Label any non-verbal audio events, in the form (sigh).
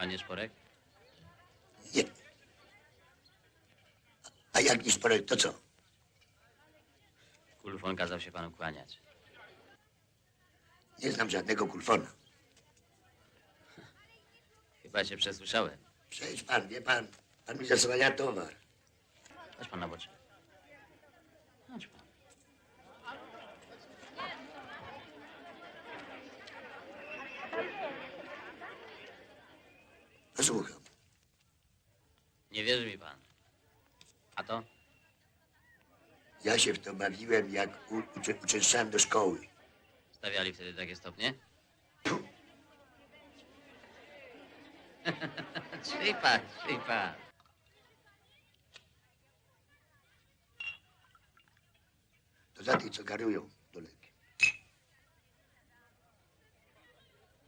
Panie Szporek? Nie. A jak nie sporek, to co? Kulfon kazał się panu kłaniać. Nie znam żadnego kulfona. Chyba się przesłyszałem. Przejdź pan, wie pan, pan mi zasłania towar. Chodź pan na boczek. Słucham. Nie wierzy mi pan. A to? Ja się w to bawiłem, jak u, uczę, uczęszczałem do szkoły. Stawiali wtedy takie stopnie? Trzyj (laughs) pan, trzyj pan. To za tych, co karują.